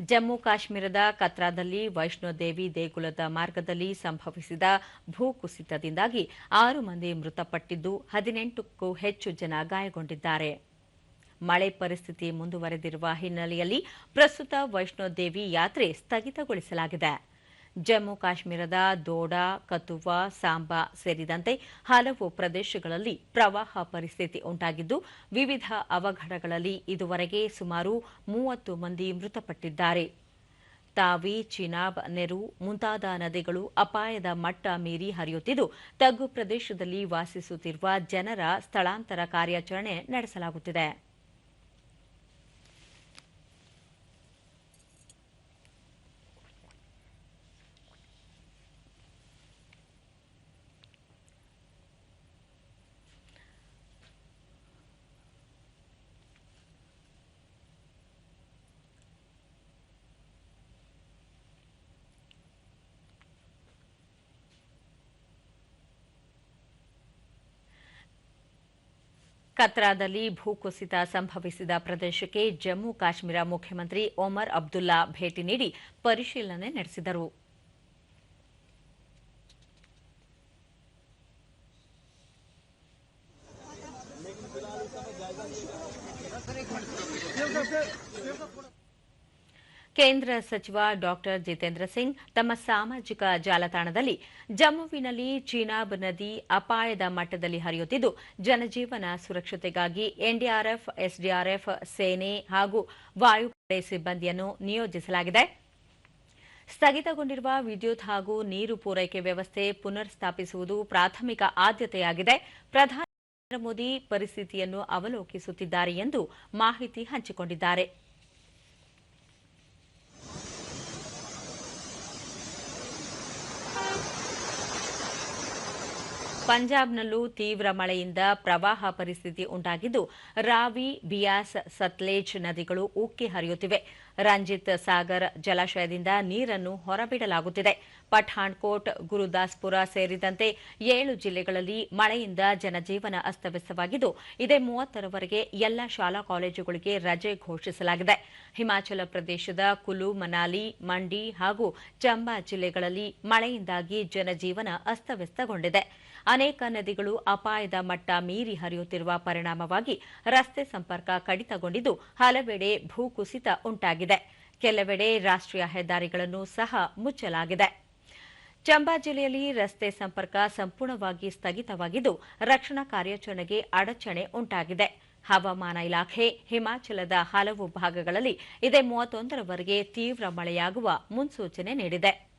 ಜಮ್ಮು ಕಾಶ್ಮೀರದ ಕತ್ರಾದಲ್ಲಿ ವೈಷ್ಣೋದೇವಿ ದೇಗುಲದ ಮಾರ್ಗದಲ್ಲಿ ಸಂಭವಿಸಿದ ಭೂಕುಸಿತದಿಂದಾಗಿ ಆರು ಮಂದಿ ಮೃತಪಟ್ಟಿದ್ದು ಹದಿನೆಂಟಕ್ಕೂ ಹೆಚ್ಚು ಜನ ಗಾಯಗೊಂಡಿದ್ದಾರೆ. ಮಳೆ ಪರಿಸ್ಥಿತಿ ಮುಂದುವರೆದಿರುವ ಹಿನ್ನೆಲೆಯಲ್ಲಿ ಪ್ರಸ್ತುತ ವೈಷ್ಣೋದೇವಿ ಯಾತ್ರೆ ಸ್ಥಗಿತಗೊಳಿಸಲಾಗಿದೆ. ಜಮ್ಮು ಕಾಶ್ಮೀರದ ದೋಡಾ, ಕತುವಾ, ಸಾಂಬಾ ಸೇರಿದಂತೆ ಹಲವು ಪ್ರದೇಶಗಳಲ್ಲಿ ಪ್ರವಾಹ ಪರಿಸ್ಥಿತಿ ಉಂಟಾಗಿದ್ದು, ವಿವಿಧ ಅವಘಡಗಳಲ್ಲಿ ಇದುವರೆಗೆ ಸುಮಾರು ಮೂವತ್ತು ಮಂದಿ ಮೃತಪಟ್ಟಿದ್ದಾರೆ. ತಾವಿ, ಚಿನಾಬ್, ನೆರು ಮುಂತಾದ ನದಿಗಳು ಅಪಾಯದ ಮಟ್ಟ ಮೀರಿ ಹರಿಯುತ್ತಿದ್ದು, ತಗ್ಗು ಪ್ರದೇಶದಲ್ಲಿ ವಾಸಿಸುತ್ತಿರುವ ಜನರ ಸ್ಥಳಾಂತರ ಕಾರ್ಯಾಚರಣೆ ನಡೆಸಲಾಗುತ್ತಿದೆ. ಕತ್ರಾದಲ್ಲಿ ಭೂಕುಸಿತ ಸಂಭವಿಸಿದ ಪ್ರದೇಶಕ್ಕೆ ಜಮ್ಮು ಕಾಶ್ಮೀರ ಮುಖ್ಯಮಂತ್ರಿ ಒಮರ್ ಅಬ್ದುಲ್ಲಾ ಭೇಟಿ ನೀಡಿ ಪರಿಶೀಲನೆ ನಡೆಸಿದರು ಕೇಂದ್ರ ಸಚಿವ ಡಾಕ್ಟರ್ ಜಿತೇಂದ್ರ ಸಿಂಗ್ ತಮ್ಮ ಸಾಮಾಜಿಕ ಜಾಲತಾಣದಲ್ಲಿ ಜಮ್ಮುವಿನಲ್ಲಿ ಚೀನಾಬ್ ನದಿ ಅಪಾಯದ ಮಟ್ಟದಲ್ಲಿ ಹರಿಯುತ್ತಿದ್ದು, ಜನಜೀವನ ಸುರಕ್ಷತೆಗಾಗಿ ಎನ್ಡಿಆರ್ಎಫ್, ಎಸ್ಡಿಆರ್ಎಫ್, ಸೇನೆ ಹಾಗೂ ವಾಯುಪಡೆ ಸಿಬ್ಬಂದಿಯನ್ನು ನಿಯೋಜಿಸಲಾಗಿದೆ. ಸ್ಥಗಿತಗೊಂಡಿರುವ ವಿದ್ಯುತ್ ಹಾಗೂ ನೀರು ಪೂರೈಕೆ ವ್ಯವಸ್ಥೆ ಪುನರ್ ಸ್ಥಾಪಿಸುವುದು ಪ್ರಾಥಮಿಕ ಆದ್ಯತೆಯಾಗಿದೆ. ಪ್ರಧಾನಿ ನರೇಂದ್ರ ಮೋದಿ ಪರಿಸ್ಥಿತಿಯನ್ನು ಅವಲೋಕಿಸುತ್ತಿದ್ದಾರೆ ಎಂದು ಮಾಹಿತಿ ಹಂಚಿಕೊಂಡಿದ್ದಾರೆ. ಪಂಜಾಬ್ನಲ್ಲೂ ತೀವ್ರ ಮಳೆಯಿಂದ ಪ್ರವಾಹ ಪರಿಸ್ಥಿತಿ ಉಂಟಾಗಿದ್ದು, ರಾವಿ, ಬಿಯಾಸ್, ಸತ್ಲೇಜ್ ನದಿಗಳು ಉಕ್ಕಿ ಹರಿಯುತ್ತಿವೆ. ರಂಜಿತ್ ಸಾಗರ್ ಜಲಾಶಯದಿಂದ ನೀರನ್ನು ಹೊರಬಿಡಲಾಗುತ್ತಿದೆ. ಪಠಾಣ್ಕೋಟ್, ಗುರುದಾಸ್ಪುರ ಸೇರಿದಂತೆ ಏಳು ಜಿಲ್ಲೆಗಳಲ್ಲಿ ಮಳೆಯಿಂದ ಜನಜೀವನ ಅಸ್ತವ್ಯಸ್ತವಾಗಿದ್ದು, ಇದೇ ಮೂವತ್ತರವರೆಗೆ ಎಲ್ಲ ಶಾಲಾ ಕಾಲೇಜುಗಳಿಗೆ ರಜೆ ಘೋಷಿಸಲಾಗಿದೆ. ಹಿಮಾಚಲ ಪ್ರದೇಶದ ಕುಲು, ಮನಾಲಿ, ಮಂಡಿ ಹಾಗೂ ಚಂಬಾ ಜಿಲ್ಲೆಗಳಲ್ಲಿ ಮಳೆಯಿಂದಾಗಿ ಜನಜೀವನ ಅಸ್ತವ್ಯಸ್ತಗೊಂಡಿದೆ. ಅನೇಕ ನದಿಗಳು ಅಪಾಯದ ಮಟ್ಟ ಮೀರಿ ಹರಿಯುತ್ತಿರುವ ಪರಿಣಾಮವಾಗಿ ರಸ್ತೆ ಸಂಪರ್ಕ ಕಡಿತಗೊಂಡಿದ್ದು ಹಲವೆಡೆ ಭೂಕುಸಿತ ಉಂಟಾಗಿದೆ. ಕೆಲವೆಡೆ ರಾಷ್ಟ್ರೀಯ ಹೆದ್ದಾರಿಗಳನ್ನು ಸಹ ಮುಚ್ಚಲಾಗಿದೆ. ಚಂಬಾ ಜಿಲ್ಲೆಯಲ್ಲಿ ರಸ್ತೆ ಸಂಪರ್ಕ ಸಂಪೂರ್ಣವಾಗಿ ಸ್ಥಗಿತವಾಗಿದ್ದು ರಕ್ಷಣಾ ಕಾರ್ಯಾಚರಣೆಗೆ ಅಡಚಣೆ ಉಂಟಾಗಿದೆ. ಹವಾಮಾನ ಇಲಾಖೆ, ಹಿಮಾಚಲದ ಹಲವು ಭಾಗಗಳಲ್ಲಿ ಇದೇ ಮೂವತ್ತೊಂದರವರೆಗೆ ತೀವ್ರ ಮಳೆಯಾಗುವ ಮುನ್ಸೂಚನೆ ನೀಡಿದೆ.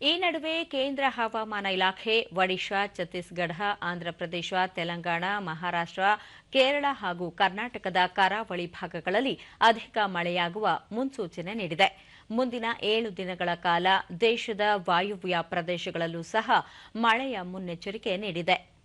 ಈ ನಡುವೆ ಕೇಂದ್ರ ಹವಾಮಾನ ಇಲಾಖೆ, ಒಡಿಶಾ, ಛತ್ತೀಸ್ಗಢ, ಆಂಧ್ರಪ್ರದೇಶ, ತೆಲಂಗಾಣ, ಮಹಾರಾಷ್ಟ್ರ, ಕೇರಳ ಹಾಗೂ ಕರ್ನಾಟಕದ ಕರಾವಳಿ ಭಾಗಗಳಲ್ಲಿ ಅಧಿಕ ಮಳೆಯಾಗುವ ಮುನ್ಸೂಚನೆ ನೀಡಿದೆ. ಮುಂದಿನ ಏಳು ದಿನಗಳ ಕಾಲ ದೇಶದ ವಾಯುವ್ಯ ಪ್ರದೇಶಗಳಲ್ಲೂ ಸಹ ಮಳೆಯ ಮುನ್ನೆಚ್ಚರಿಕೆ ನೀಡಿದೆ.